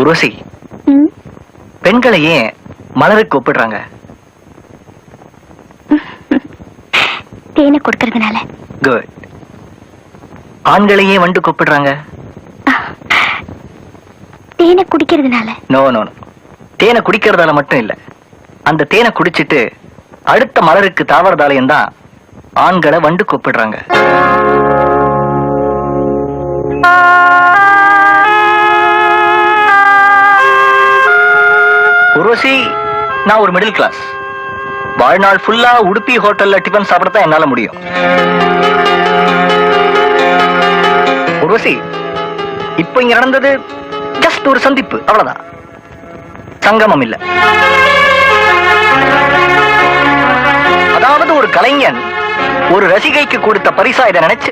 உருவசி ம், பெண்களை ஏன் மலருக்கு ஒப்பிடுறாங்க. தேனை கொடுக்கறதுனால. குட் ஆண்களை ஏன் வண்டு கூப்பிடுறாங்க. தேனை குடிக்கிறதுனால. நோ நோ நோ தேனை குடிக்கிறதால மட்டும் இல்ல. அந்த தேனை குடிச்சிட்டு அடுத்த மலருக்கு தாவறதாலையும் தான் ஆண்களை வண்டு கூப்பிடுறாங்க. உருவசி நான் ஒரு மிடில் கிளாஸ் வாழ்நாள் ஃபுல்லா உடுப்பி ஹோட்டல்ல டிஃபன் சாப்பிட தான் என்னால முடியும். உருவசி இப்ப இங்க நடந்தது ஜஸ்ட் ஒரு சந்திப்பு அவ்வளவுதான். சங்கமம் இல்ல. அதாவது ஒரு கலைஞன் ஒரு ரசிகைக்கு கொடுத்த பரிசா இதை நினைச்சு